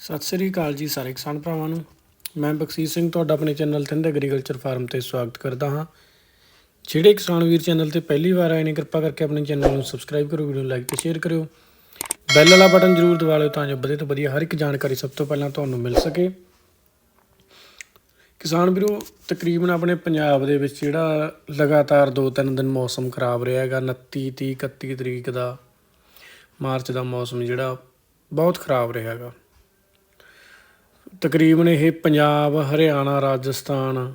ਸਤਿ ਸ੍ਰੀ ਅਕਾਲ ਜੀ ਸਾਰੇ ਕਿਸਾਨ ਭਰਾਵਾਂ ਨੂੰ। ਮੈਂ ਬਖਸ਼ੀਸ਼ ਸਿੰਘ, ਤੁਹਾਡਾ ਆਪਣੇ ਚੈਨਲ ਥਿੰਦ ਐਗਰੀਕਲਚਰ ਫਾਰਮ ਤੇ ਸਵਾਗਤ ਕਰਦਾ ਹਾਂ। ਜਿਹੜੇ ਕਿਸਾਨ ਵੀਰ ਚੈਨਲ ਤੇ ਪਹਿਲੀ ਵਾਰ ਆਏ ਨੇ, ਕਿਰਪਾ ਕਰਕੇ ਆਪਣੇ ਚੈਨਲ ਨੂੰ ਸਬਸਕ੍ਰਾਈਬ ਕਰੋ ਵੀਡੀਓ ਨੂੰ ਲਾਈਕ ਤੇ ਸ਼ੇਅਰ ਕਰਿਓ। ਬੈਲ ਵਾਲਾ ਬਟਨ ਜ਼ਰੂਰ ਦਬਾ ਲਿਓ ਤਾਂ ਜੋ ਵਧੀਆ ਤੋਂ ਵਧੀਆ ਹਰ ਇੱਕ ਜਾਣਕਾਰੀ ਸਭ ਤੋਂ ਪਹਿਲਾਂ ਤੁਹਾਨੂੰ ਮਿਲ ਸਕੇ। ਕਿਸਾਨ ਵੀਰੋ, ਤਕਰੀਬਨ ਆਪਣੇ ਪੰਜਾਬ ਦੇ ਵਿੱਚ ਜਿਹੜਾ ਲਗਾਤਾਰ 2-3 ਦਿਨ ਮੌਸਮ ਖਰਾਬ ਰਿਹਾ ਹੈਗਾ 29 30 31 ਤਰੀਕ ਦਾ, ਮਾਰਚ ਦਾ ਮੌਸਮ ਜਿਹੜਾ, ਬਹੁਤ ਖਰਾਬ ਰਿਹਾ ਹੈਗਾ। ਤਕਰੀਬਨ ਇਹ ਪੰਜਾਬ, ਹਰਿਆਣਾ, ਰਾਜਸਥਾਨ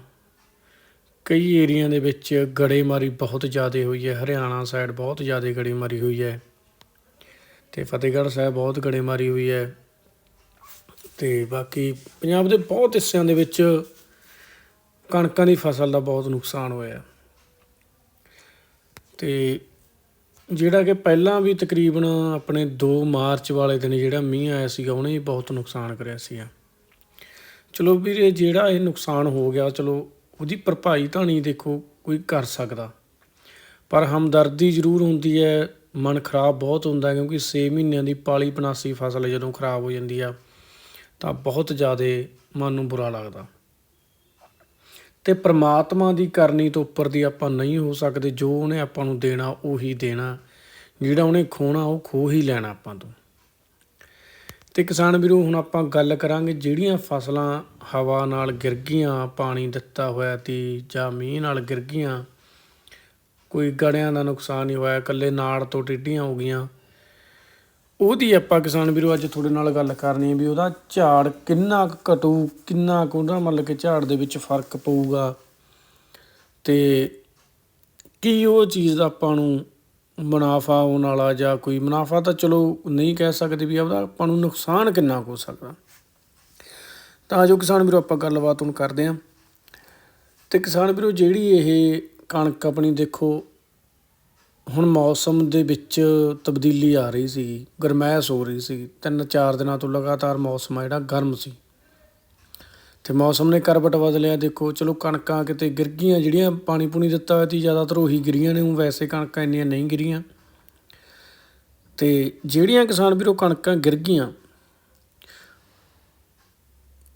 ਕਈ ਏਰੀਆ ਦੇ ਵਿੱਚ ਗੜੇਮਾਰੀ ਬਹੁਤ ਜ਼ਿਆਦਾ ਹੋਈ ਹੈ। ਹਰਿਆਣਾ ਸਾਈਡ ਬਹੁਤ ਜ਼ਿਆਦਾ ਗੜੇਮਾਰੀ ਹੋਈ ਹੈ ਤੇ ਫਤਿਹਗੜ੍ਹ ਸਾਹਿਬ ਬਹੁਤ ਗੜੇਮਾਰੀ ਹੋਈ ਹੈ ਤੇ ਬਾਕੀ ਪੰਜਾਬ ਦੇ ਬਹੁਤ ਹਿੱਸਿਆਂ ਦੇ ਵਿੱਚ ਕਣਕਾਂ ਦੀ ਫਸਲ ਦਾ ਬਹੁਤ ਨੁਕਸਾਨ ਹੋਇਆ। ਤੇ ਜਿਹੜਾ ਕਿ ਪਹਿਲਾਂ ਵੀ ਤਕਰੀਬਨ ਆਪਣੇ 2 ਮਾਰਚ ਵਾਲੇ ਦਿਨ ਜਿਹੜਾ ਮੀਂਹ ਆਇਆ ਸੀਗਾ, ਉਹਨੇ ਵੀ ਬਹੁਤ ਨੁਕਸਾਨ ਕਰਿਆ ਸੀਗਾ। ਚਲੋ ਵੀਰੇ, ਜਿਹੜਾ ਇਹ ਨੁਕਸਾਨ ਹੋ ਗਿਆ, ਚਲੋ ਉਹਦੀ ਭਰਪਾਈ ਤਾਂ ਨਹੀਂ ਦੇਖੋ ਕੋਈ ਕਰ ਸਕਦਾ। ਪਰ ਹਮਦਰਦੀ ਜ਼ਰੂਰ ਹੁੰਦੀ ਹੈ, ਮਨ ਖਰਾਬ ਬਹੁਤ ਹੁੰਦਾ ਕਿਉਂਕਿ 6 ਮਹੀਨਿਆਂ ਦੀ ਪਾਲੀ ਪਨਾਸੀ ਫਸਲ ਜਦੋਂ ਖਰਾਬ ਹੋ ਜਾਂਦੀ ਆ, ਤਾਂ ਬਹੁਤ ਜ਼ਿਆਦਾ ਮਨ ਨੂੰ ਬੁਰਾ ਲੱਗਦਾ। ਤੇ ਪ੍ਰਮਾਤਮਾ ਦੀ ਕਰਨੀ ਤੋਂ ਉੱਪਰ ਦੀ ਆਪਾਂ ਨਹੀਂ ਹੋ ਸਕਦੇ, ਜੋ ਉਹਨੇ ਆਪਾਂ ਨੂੰ ਦੇਣਾ, ਉਹੀ ਦੇਣਾ। ਜਿਹੜਾ ਉਹਨੇ ਖੋਣਾ, ਉਹ ਖੋ ਹੀ ਲੈਣਾ ਆਪਾਂ ਤੋਂ। ਤੇ ਕਿਸਾਨ ਵੀਰੋ, ਹੁਣ ਆਪਾਂ ਗੱਲ ਕਰਾਂਗੇ ਜਿਹੜੀਆਂ ਫਸਲਾਂ ਹਵਾ ਨਾਲ ਗਿਰ ਗਈਆਂ, ਪਾਣੀ ਦਿੱਤਾ ਹੋਇਆ ਤੀ ਜਾਂ ਮੀਂਹ ਨਾਲ ਗਿਰ ਗਈਆਂ, ਕੋਈ ਗੜਿਆਂ ਦਾ ਨੁਕਸਾਨ ਨਹੀਂ ਹੋਇਆ, ਇਕੱਲੇ ਨਾੜ ਤੋਂ ਟਿੱਡੀਆਂ ਹੋ ਗਈਆਂ। ਉਹਦੀ ਆਪਾਂ ਕਿਸਾਨ ਵੀਰੋ, ਅੱਜ ਤੁਹਾਡੇ ਨਾਲ ਗੱਲ ਕਰਨੀ ਹੈ ਵੀ ਉਹਦਾ ਝਾੜ ਕਿੰਨਾ ਕੁ ਘਟੂ, ਕਿੰਨਾ ਕੁ ਉਹਦਾ ਮਤਲਬ ਕਿ ਝਾੜ ਦੇ ਵਿੱਚ ਫ਼ਰਕ ਪਊਗਾ। ਤੇ ਕੀ ਉਹ ਚੀਜ਼ ਦਾ ਆਪਾਂ ਨੂੰ ਮੁਨਾਫਾ ਆਉਣ ਵਾਲਾ ਜਾਂ ਕੋਈ ਮੁਨਾਫਾ ਤਾਂ ਚਲੋ ਨਹੀਂ ਕਹਿ ਸਕਦੇ ਵੀ ਉਹਦਾ ਆਪਾਂ ਨੂੰ ਨੁਕਸਾਨ ਕਿੰਨਾ ਕੁ ਹੋ ਸਕਦਾ। ਤਾਂ ਜੋ ਕਿਸਾਨ ਵੀਰੋ ਆਪਾਂ ਗੱਲਬਾਤ ਹੁਣ ਕਰਦੇ ਹਾਂ। ਤੇ ਕਿਸਾਨ ਵੀਰੋ ਜਿਹੜੀ ਇਹ ਕਣਕ ਆਪਣੀ ਦੇਖੋ, ਹੁਣ ਮੌਸਮ ਦੇ ਵਿੱਚ ਤਬਦੀਲੀ ਆ ਰਹੀ ਸੀ, ਗਰਮੈਸ਼ ਹੋ ਰਹੀ ਸੀ। ਤਿੰਨ ਚਾਰ ਦਿਨਾਂ ਤੋਂ ਲਗਾਤਾਰ ਮੌਸਮ ਆ ਜਿਹੜਾ, ਗਰਮ ਸੀ। ਤੇ ਮੌਸਮ ਨੇ ਕਰਵਟ ਬਦਲਿਆ। ਦੇਖੋ, ਚਲੋ ਕਣਕਾਂ ਕਿਤੇ ਗਿਰ ਗਈਆਂ, ਜਿਹੜੀਆਂ ਪਾਣੀ ਪੂਣੀ ਦਿੱਤਾ ਹੋਇਆ ਸੀ ਜ਼ਿਆਦਾਤਰ ਉਹੀ ਗਿਰੀਆਂ ਨੇ। ਉਹ ਵੈਸੇ ਕਣਕਾਂ ਇੰਨੀਆਂ ਨਹੀਂ ਗਿਰੀਆਂ। ਤੇ ਜਿਹੜੀਆਂ ਕਿਸਾਨ ਵੀਰੋ ਕਣਕਾਂ ਗਿਰ ਗਈਆਂ,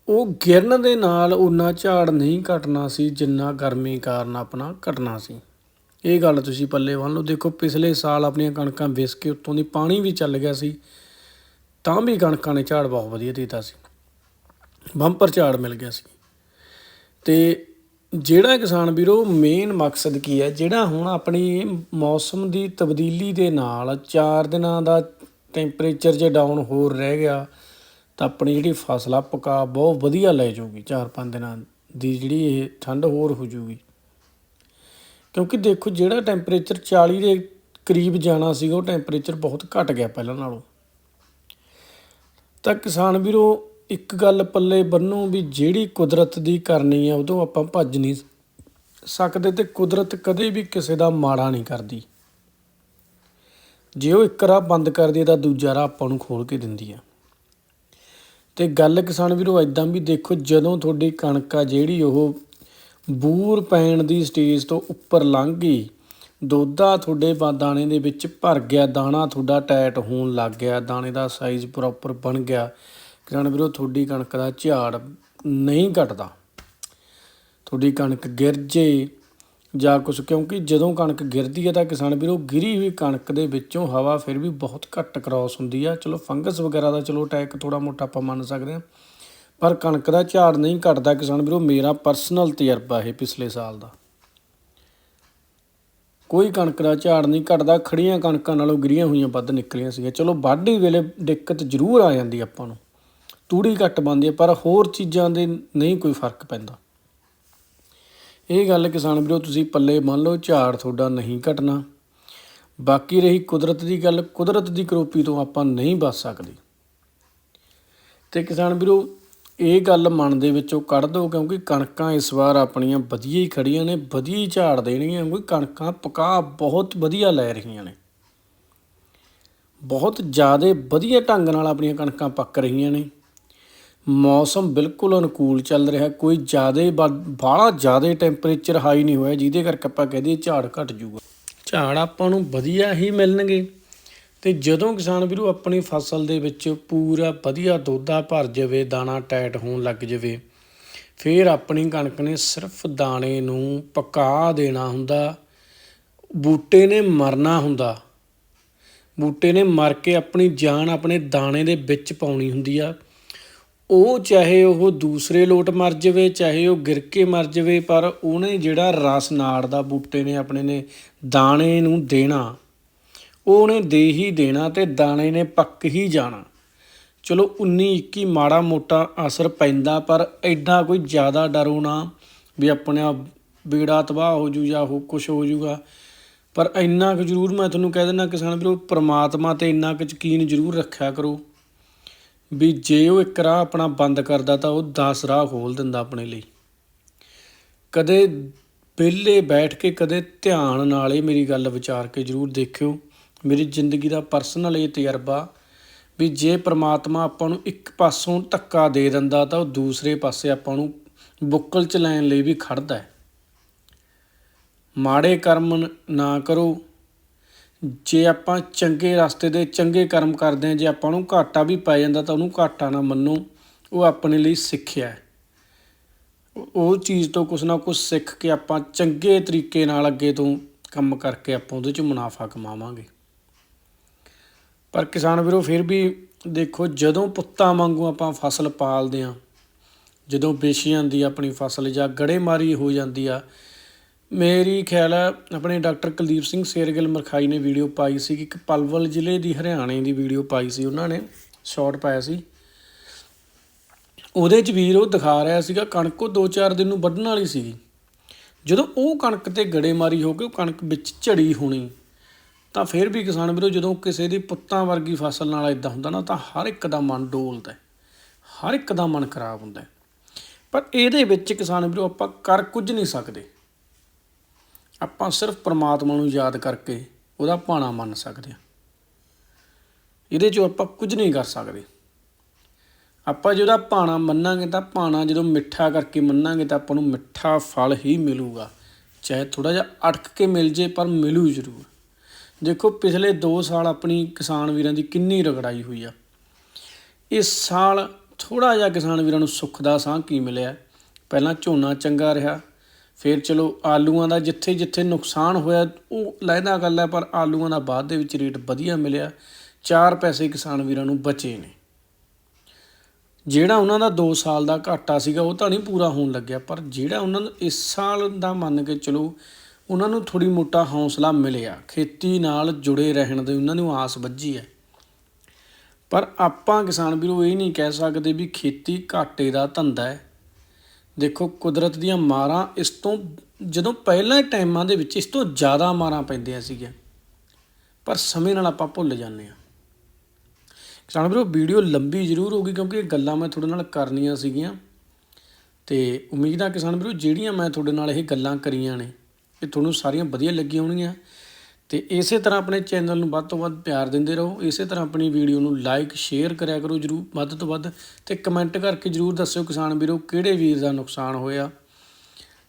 ਉਹ ਗਿਰਨ ਦੇ ਨਾਲ ਉਨਾ ਝਾੜ ਨਹੀਂ ਘਟਣਾ ਸੀ, ਜਿੰਨਾ ਗਰਮੀ ਕਾਰਨ ਆਪਣਾ ਘਟਣਾ ਸੀ। ਇਹ ਗੱਲ ਤੁਸੀਂ ਪੱਲੇ ਬੰਨ ਲਓ। ਦੇਖੋ, ਪਿਛਲੇ ਸਾਲ ਆਪਣੀਆਂ ਕਣਕਾਂ ਵਿਸ ਕੇ ਉੱਤੋਂ ਦੀ ਪਾਣੀ ਵੀ ਚੱਲ ਗਿਆ ਸੀ, ਤਾਂ ਵੀ ਕਣਕਾਂ ਨੇ ਝਾੜ ਬਹੁਤ ਵਧੀਆ ਦਿੱਤਾ ਸੀ। ਬੰਪਰ ਝਾੜ ਮਿਲ ਗਿਆ ਸੀ। ਤੇ ਜਿਹੜਾ ਕਿਸਾਨ ਵੀਰੋ ਮੇਨ ਮਕਸਦ ਕੀ ਹੈ? ਜਿਹੜਾ ਹੁਣ ਆਪਣੀ ਮੌਸਮ ਦੀ ਤਬਦੀਲੀ ਦੇ ਨਾਲ 4 ਦਿਨਾਂ ਦਾ ਟੈਂਪਰੇਚਰ ਜੇ ਡਾਊਨ ਹੋਰ ਰਹਿ ਗਿਆ, ਤਾਂ ਆਪਣੀ ਜਿਹੜੀ ਫਸਲ ਆ, ਪਕਾ ਬਹੁਤ ਵਧੀਆ ਲੈ ਜਾਊਗੀ। 4-5 ਦਿਨਾਂ ਦੀ ਜਿਹੜੀ ਇਹ ਠੰਡ ਹੋਰ ਹੋ ਜਾਊਗੀ। ਕਿਉਂਕਿ ਦੇਖੋ, ਜਿਹੜਾ ਟੈਂਪਰੇਚਰ 40 ਦੇ ਕਰੀਬ ਜਾਣਾ ਸੀਗਾ, ਉਹ ਟੈਂਪਰੇਚਰ ਬਹੁਤ ਘਟ ਗਿਆ ਪਹਿਲਾਂ ਨਾਲੋਂ। ਤਾਂ ਕਿਸਾਨ ਵੀਰੋ ਇੱਕ ਗੱਲ ਪੱਲੇ ਬੰਨੋ ਵੀ ਜਿਹੜੀ ਕੁਦਰਤ ਦੀ ਕਰਨੀ ਆ, ਉਦੋਂ ਆਪਾਂ ਭੱਜ ਨਹੀਂ ਸਕਦੇ ਤੇ ਕੁਦਰਤ ਕਦੇ ਵੀ ਕਿਸੇ ਦਾ ਮਾੜਾ ਨਹੀਂ ਕਰਦੀ। ਜੇ ਉਹ ਇੱਕ ਰਾਹ ਬੰਦ ਕਰਦੀ ਹੈ ਤਾਂ ਦੂਜਾ ਰਾਹ ਆਪਾਂ ਨੂੰ ਖੋਲ ਕੇ ਦਿੰਦੀ ਆ। ਤੇ ਗੱਲ ਕਿਸਾਨ ਵੀਰੋ ਐਦਾਂ ਵੀ ਦੇਖੋ, ਜਦੋਂ ਤੁਹਾਡੀ ਕਣਕ ਆ ਜਿਹੜੀ ਉਹ ਬੂਰ ਪੈਣ ਦੀ ਸਟੇਜ ਤੋਂ ਉੱਪਰ ਲੰਘ ਗਈ ਦੋਦਾ ਤੁਹਾਡੇ ਦਾਣੇ ਦੇ ਵਿੱਚ ਭਰ ਗਿਆ, ਦਾਣਾ ਤੁਹਾਡਾ ਟਾਈਟ ਹੋਣ ਲੱਗ ਗਿਆ, ਦਾਣੇ ਦਾ ਸਾਈਜ਼ ਪ੍ਰੋਪਰ ਬਣ ਗਿਆ ਕਿਸਾਨ ਵੀਰੋ ਤੁਹਾਡੀ ਕਣਕ ਦਾ ਝਾੜ ਨਹੀਂ ਘਟਦਾ। ਤੁਹਾਡੀ ਕਣਕ ਗਿਰ ਜੇ ਜਾਂ ਕੁਛ, ਕਿਉਂਕਿ ਜਦੋਂ ਕਣਕ ਗਿਰਦੀ ਹੈ ਤਾਂ ਕਿਸਾਨ ਵੀਰੋ, ਗਿਰੀ ਹੋਈ ਕਣਕ ਦੇ ਵਿੱਚੋਂ ਹਵਾ ਫਿਰ ਵੀ ਬਹੁਤ ਘੱਟ ਕ੍ਰਾਸ ਹੁੰਦੀ ਆ। ਚਲੋ ਫੰਗਸ ਵਗੈਰਾ ਦਾ ਚਲੋ ਅਟੈਕ ਥੋੜਾ ਮੋਟਾ ਆਪਾਂ ਮੰਨ ਸਕਦੇ ਹਾਂ, ਪਰ ਕਣਕ ਦਾ ਝਾੜ ਨਹੀਂ ਘਟਦਾ। ਕਿਸਾਨ ਵੀਰੋ, ਮੇਰਾ ਪਰਸਨਲ ਤਜਰਬਾ ਹੈ ਪਿਛਲੇ ਸਾਲ ਦਾ। ਕੋਈ ਕਣਕ ਦਾ ਝਾੜ ਨਹੀਂ ਘਟਦਾ ਖੜੀਆਂ ਕਣਕਾਂ ਨਾਲੋਂ ਗਿਰੀਆਂ ਹੋਈਆਂ ਵੱਧ ਨਿਕਲੀਆਂ ਸੀਗੀਆਂ। ਚਲੋ ਵਾਢੀ ਵੇਲੇ ਦਿੱਕਤ ਜ਼ਰੂਰ ਆ ਜਾਂਦੀ ਆਪਾਂ ਨੂੰ। ਤੂੜੀ ਘੱਟ ਬਣਦੀ ਹੈ, ਪਰ ਹੋਰ ਚੀਜ਼ਾਂ ਦੇ ਨਹੀਂ ਕੋਈ ਫ਼ਰਕ ਪੈਂਦਾ। ਇਹ ਗੱਲ ਕਿਸਾਨ ਵੀਰੋ, ਤੁਸੀਂ ਪੱਲੇ ਮੰਨ ਲਓ, ਝਾੜ ਤੁਹਾਡਾ ਨਹੀਂ ਘਟਣਾ। ਬਾਕੀ ਰਹੀ ਕੁਦਰਤ ਦੀ ਗੱਲ, ਕੁਦਰਤ ਦੀ ਕਰੋਪੀ ਤੋਂ ਆਪਾਂ ਨਹੀਂ ਬਚ ਸਕਦੇ। ਤੇ ਕਿਸਾਨ ਵੀਰੋ, ਇਹ ਗੱਲ ਮਨ ਦੇ ਵਿੱਚੋਂ ਕੱਢ ਦਿਓ, ਕਿਉਂਕਿ ਕਣਕਾਂ ਇਸ ਵਾਰ ਆਪਣੀਆਂ ਵਧੀਆ ਹੀ ਖੜੀਆਂ ਨੇ, ਵਧੀਆ ਹੀ ਝਾੜ ਦੇਣੀਆਂ ਕਿਉਂਕਿ ਕਣਕਾਂ ਪਕਾ ਬਹੁਤ ਵਧੀਆ ਲੈ ਰਹੀਆਂ ਨੇ। ਬਹੁਤ ਜ਼ਿਆਦਾ ਵਧੀਆ ਢੰਗ ਨਾਲ ਆਪਣੀਆਂ ਕਣਕਾਂ ਪੱਕ ਰਹੀਆਂ ਨੇ। ਮੌਸਮ ਬਿਲਕੁਲ ਅਨੁਕੂਲ ਚੱਲ ਰਿਹਾ ਕੋਈ ਜ਼ਿਆਦਾ ਬਾਹਲਾ ਜ਼ਿਆਦਾ ਟੈਂਪਰੇਚਰ ਹਾਈ ਨਹੀਂ ਹੋਇਆ, ਜਿਹਦੇ ਕਰਕੇ ਆਪਾਂ ਕਹਦੇ ਝਾੜ ਘਟ ਜੂਗਾ ਝਾੜ ਆਪਾਂ ਨੂੰ ਵਧੀਆ ਹੀ ਮਿਲਣਗੇ। ਤੇ ਜਦੋਂ ਕਿਸਾਨ ਵੀਰੋ ਆਪਣੀ ਫਸਲ ਦੇ ਵਿੱਚ ਪੂਰਾ ਵਧੀਆ ਦੋਦਾ ਭਰ ਜਾਵੇ, ਦਾਣਾ ਟਾਈਟ ਹੋਣ ਲੱਗ ਜਾਵੇ, ਫਿਰ ਆਪਣੀ ਕਣਕ ਨੇ ਸਿਰਫ ਦਾਣੇ ਨੂੰ ਪਕਾ ਦੇਣਾ ਹੁੰਦਾ। ਬੂਟੇ ਨੇ ਮਰਨਾ ਹੁੰਦਾ। ਬੂਟੇ ਨੇ ਮਰ ਕੇ ਆਪਣੀ ਜਾਨ ਆਪਣੇ ਦਾਣੇ ਦੇ ਵਿੱਚ ਪਾਉਣੀ ਹੁੰਦੀ ਆ। ਉਹ ਚਾਹੇ ਉਹ ਦੂਸਰੇ ਲੋਟ ਮਰ ਜਾਵੇ, ਚਾਹੇ ਉਹ ਗਿਰ ਕੇ ਮਰ ਜਾਵੇ, ਪਰ ਉਹਨੇ ਜਿਹੜਾ ਰਸ ਨਾੜ ਦਾ ਬੂਟੇ ਨੇ ਆਪਣੇ ਨੇ ਦਾਣੇ ਨੂੰ ਦੇਣਾ ਉਹਨੇ ਦੇ ਹੀ ਦੇਣਾ ਤੇ ਦਾਣੇ ਨੇ ਪੱਕ ਹੀ ਜਾਣਾ। ਚਲੋ 19 21 ਮਾੜਾ ਮੋਟਾ ਅਸਰ ਪੈਂਦਾ, ਪਰ ਐਡਾ ਕੋਈ ਜ਼ਿਆਦਾ ਡਰੋ ਨਾ ਵੀ ਆਪਣਾ ਬੇੜਾ ਤਬਾਹ ਹੋ ਜੂ ਜਾਂ ਉਹ ਕੁਝ ਹੋ ਜੂਗਾ। ਪਰ ਇੰਨਾ ਕੁ ਜ਼ਰੂਰ ਮੈਂ ਤੁਹਾਨੂੰ ਕਹਿ ਦਿੰਦਾ ਕਿਸਾਨ ਵੀਰੋ, ਪ੍ਰਮਾਤਮਾ ਤੇ ਇੰਨਾ ਕੁ ਯਕੀਨ ਜ਼ਰੂਰ ਰੱਖਿਆ ਕਰੋ। ਵੀ ਜੇ ਉਹ ਇੱਕ ਰਾਹ ਆਪਣਾ ਬੰਦ ਕਰਦਾ ਤਾਂ ਉਹ 10 ਰਾਹ ਖੋਲ ਦਿੰਦਾ ਆਪਣੇ ਲਈ। ਕਦੇ ਵਿਹਲੇ ਬੈਠ ਕੇ, ਕਦੇ ਧਿਆਨ ਨਾਲ ਇਹ ਮੇਰੀ ਗੱਲ ਵਿਚਾਰ ਕੇ ਜ਼ਰੂਰ ਦੇਖਿਓ। ਮੇਰੀ ਜ਼ਿੰਦਗੀ ਦਾ ਪਰਸਨਲ ਇਹ ਤਜਰਬਾ ਵੀ ਜੇ ਪ੍ਰਮਾਤਮਾ ਆਪਾਂ ਨੂੰ ਇੱਕ ਪਾਸੋਂ ਧੱਕਾ ਦੇ ਦਿੰਦਾ ਤਾਂ ਉਹ ਦੂਸਰੇ ਪਾਸੇ ਆਪਾਂ ਨੂੰ ਬੁੱਕਲ ਚ ਲੈਣ ਲਈ ਵੀ ਖੜਦਾ ਹੈ। ਮਾੜੇ ਕਰਮ ਨਾ ਕਰੋ। ਜੇ ਆਪਾਂ ਚੰਗੇ ਰਸਤੇ ਦੇ ਚੰਗੇ ਕਰਮ ਕਰਦੇ ਹਾਂ, ਜੇ ਆਪਾਂ ਨੂੰ ਘਾਟਾ ਵੀ ਪੈ ਜਾਂਦਾ ਤਾਂ ਉਹਨੂੰ ਘਾਟਾ ਨਾ ਮੰਨੋ, ਉਹ ਆਪਣੇ ਲਈ ਸਿੱਖਿਆ ਹੈ। ਉਹ- ਚੀਜ਼ ਤੋਂ ਕੁਛ ਨਾ ਕੁਛ ਸਿੱਖ ਕੇ ਆਪਾਂ ਚੰਗੇ ਤਰੀਕੇ ਨਾਲ ਅੱਗੇ ਤੋਂ ਕੰਮ ਕਰਕੇ ਆਪਾਂ ਉਹਦੇ ਚ ਮੁਨਾਫਾ ਕਮਾਵਾਂਗੇ। ਪਰ ਕਿਸਾਨ ਵੀਰੋ, ਫਿਰ ਵੀ ਦੇਖੋ, ਜਦੋਂ ਪੁੱਤਾਂ ਵਾਂਗੂ ਆਪਾਂ ਫਸਲ ਪਾਲਦੇ ਆ ਜਦੋਂ ਵੇਚੀ ਜਾਂਦੀ ਆਪਣੀ ਫਸਲ ਜਾਂ ਗੜੇਮਾਰੀ ਹੋ ਜਾਂਦੀ ਆ ਮੇਰੀ ਖਿਆਲ ਹੈ ਆਪਣੇ ਡਾਕਟਰ ਕੁਲਦੀਪ ਸਿੰਘ ਸੇਰਗਿਲ ਮਰਖਾਈ ਨੇ ਵੀਡੀਓ ਪਾਈ ਸੀ ਕਿ ਇੱਕ ਪਲਵਲ ਜ਼ਿਲ੍ਹੇ ਦੀ ਹਰਿਆਣੇ ਦੀ ਵੀਡੀਓ ਪਾਈ ਸੀ, ਉਹਨਾਂ ਨੇ ਸ਼ਾਰਟ ਪਾਇਆ ਸੀ। ਉਹਦੇ ਚ ਵੀਰ ਉਹ ਦਿਖਾ ਰਿਹਾ ਸੀਗਾ, ਕਣਕ ਉਹ 2-4 ਦਿਨ ਨੂੰ ਵੱਢਣ ਵਾਲੀ ਸੀਗੀ। ਜਦੋਂ ਉਹ ਕਣਕ ਤੇ ਗੜੇਮਾਰੀ ਹੋ ਕੇ ਉਹ ਕਣਕ ਵਿੱਚ ਝੜੀ ਹੋਣੀ, ਤਾਂ ਫਿਰ ਵੀ ਕਿਸਾਨ ਵੀਰੋ ਜਦੋਂ ਕਿਸੇ ਦੀ ਪੁੱਤਾਂ ਵਰਗੀ ਫਸਲ ਨਾਲ ਇਦਾਂ ਹੁੰਦਾ ਨਾ, ਤਾਂ ਹਰ ਇੱਕ ਦਾ ਮਨ ਡੋਲਦਾ ਹਰ ਇੱਕ ਦਾ ਮਨ ਖਰਾਬ ਹੁੰਦਾ ਪਰ ਇਹਦੇ ਵਿੱਚ ਕਿਸਾਨ ਵੀਰੋ ਆਪਾਂ ਕਰ ਕੁਝ ਨਹੀਂ ਸਕਦੇ। ਆਪਾਂ ਸਿਰਫ ਪ੍ਰਮਾਤਮਾ ਨੂੰ ਯਾਦ ਕਰਕੇ ਉਹਦਾ ਭਾਣਾ ਮੰਨ ਸਕਦੇ ਹਾਂ। ਇਹਦੇ 'ਚੋਂ ਆਪਾਂ ਕੁਝ ਨਹੀਂ ਕਰ ਸਕਦੇ। ਆਪਾਂ ਜੇ ਉਹਦਾ ਭਾਣਾ ਮੰਨਾਂਗੇ ਤਾਂ ਭਾਣਾ ਜਦੋਂ ਮਿੱਠਾ ਕਰਕੇ ਮੰਨਾਂਗੇ ਤਾਂ ਆਪਾਂ ਨੂੰ ਮਿੱਠਾ ਫਲ ਹੀ ਮਿਲੂਗਾ। ਚਾਹੇ ਥੋੜਾ ਜਿਹਾ ਅਟਕ ਕੇ ਮਿਲ ਜੇ ਪਰ ਮਿਲੂ ਜ਼ਰੂਰ। ਦੇਖੋ ਪਿਛਲੇ 2 ਸਾਲ ਆਪਣੀ ਕਿਸਾਨ ਵੀਰਾਂ ਦੀ ਕਿੰਨੀ ਰਗੜਾਈ ਹੋਈ ਆ। ਇਸ ਸਾਲ ਥੋੜਾ ਜਿਹਾ ਕਿਸਾਨ ਵੀਰਾਂ ਨੂੰ ਸੁੱਖ ਦਾ ਸਾਹ ਕੀ ਮਿਲਿਆ? ਪਹਿਲਾਂ ਝੋਨਾ ਚੰਗਾ ਰਿਹਾ ਫਿਰ ਚਲੋ ਆਲੂਆਂ ਦਾ ਜਿੱਥੇ ਜਿੱਥੇ ਨੁਕਸਾਨ ਹੋਇਆ, ਉਹ ਲੈਦਾ ਗੱਲ ਹੈ, ਪਰ ਆਲੂਆਂ ਦਾ ਬਾਅਦ ਦੇ ਵਿੱਚ ਰੇਟ ਵਧੀਆ ਮਿਲਿਆ। 4 ਪੈਸੇ ਕਿਸਾਨ ਵੀਰਾਂ ਨੂੰ ਬਚੇ ਨੇ। ਜਿਹੜਾ ਉਹਨਾਂ ਦਾ 2 ਸਾਲ ਦਾ ਘਾਟਾ ਸੀਗਾ, ਉਹ ਤਾਂ ਨਹੀਂ ਪੂਰਾ ਹੋਣ ਲੱਗਿਆ, ਪਰ ਜਿਹੜਾ ਉਹਨਾਂ ਨੂੰ ਇਸ ਸਾਲ ਦਾ ਮੰਨ ਕੇ ਚਲੋ, ਉਹਨਾਂ ਨੂੰ ਥੋੜੀ ਮੋਟਾ ਹੌਸਲਾ ਮਿਲਿਆ। ਖੇਤੀ ਨਾਲ ਜੁੜੇ ਰਹਿਣ ਦੀ ਉਹਨਾਂ ਨੂੰ ਆਸ ਵੱਜੀ ਹੈ। ਪਰ ਆਪਾਂ ਕਿਸਾਨ ਵੀਰੋ ਇਹ ਨਹੀਂ ਕਹਿ ਸਕਦੇ ਵੀ ਖੇਤੀ ਘਾਟੇ ਦਾ ਧੰਦਾ ਹੈ। ਦੇਖੋ, ਕੁਦਰਤ ਦੀਆਂ ਮਾਰਾਂ ਇਸ ਤੋਂ, ਜਦੋਂ ਪਹਿਲਾਂ ਟਾਈਮਾਂ ਦੇ ਵਿੱਚ ਇਸ ਤੋਂ ਜ਼ਿਆਦਾ ਮਾਰਾਂ ਪੈਂਦੀਆਂ ਸੀਗੀਆਂ। ਪਰ ਸਮੇਂ ਨਾਲ ਆਪਾਂ ਭੁੱਲ ਜਾਂਦੇ ਹਾਂ। ਕਿਸਾਨ ਵੀਰੋ, ਵੀਡੀਓ ਲੰਬੀ ਜ਼ਰੂਰ ਹੋਗੀ ਕਿਉਂਕਿ ਇਹ ਗੱਲਾਂ ਮੈਂ ਤੁਹਾਡੇ ਨਾਲ ਕਰਨੀਆਂ ਸੀਗੀਆਂ। ਤੇ ਉਮੀਦ ਆ ਕਿਸਾਨ ਵੀਰੋ, ਜਿਹੜੀਆਂ ਮੈਂ ਤੁਹਾਡੇ ਨਾਲ ਇਹ ਗੱਲਾਂ ਕਰੀਆਂ ਨੇ, ਇਹ ਤੁਹਾਨੂੰ ਸਾਰੀਆਂ ਵਧੀਆ ਲੱਗੀਆਂ ਹੋਣਗੀਆਂ। ਤੇ ਇਸੇ ਤਰ੍ਹਾਂ ਆਪਣੇ ਚੈਨਲ ਨੂੰ ਵੱਧ ਤੋਂ ਵੱਧ ਪਿਆਰ ਦਿੰਦੇ ਰਹੋ। ਇਸੇ ਤਰ੍ਹਾਂ ਆਪਣੀ ਵੀਡੀਓ ਨੂੰ ਲਾਈਕ ਸ਼ੇਅਰ ਕਰਿਆ ਕਰੋ ਜਰੂਰ, ਵੱਧ ਤੋਂ ਵੱਧ ਤੇ ਕਮੈਂਟ ਕਰਕੇ ਜਰੂਰ ਦੱਸਿਓ ਕਿਸਾਨ ਵੀਰੋ, ਕਿਹੜੇ ਵੀਰ ਦਾ ਨੁਕਸਾਨ ਹੋਇਆ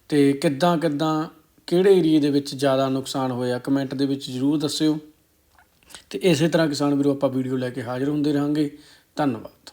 ਤੇ ਕਿੱਦਾਂ ਕਿੱਦਾਂ, ਕਿਹੜੇ ਏਰੀਏ ਦੇ ਵਿੱਚ ਜ਼ਿਆਦਾ ਨੁਕਸਾਨ ਹੋਇਆ ਕਮੈਂਟ ਦੇ ਵਿੱਚ ਜਰੂਰ ਦੱਸਿਓ। ਤੇ ਇਸੇ ਤਰ੍ਹਾਂ ਕਿਸਾਨ ਵੀਰੋ, ਆਪਾਂ ਵੀਡੀਓ ਲੈ ਕੇ ਹਾਜ਼ਰ ਹੁੰਦੇ ਰਹਾਂਗੇ। ਧੰਨਵਾਦ।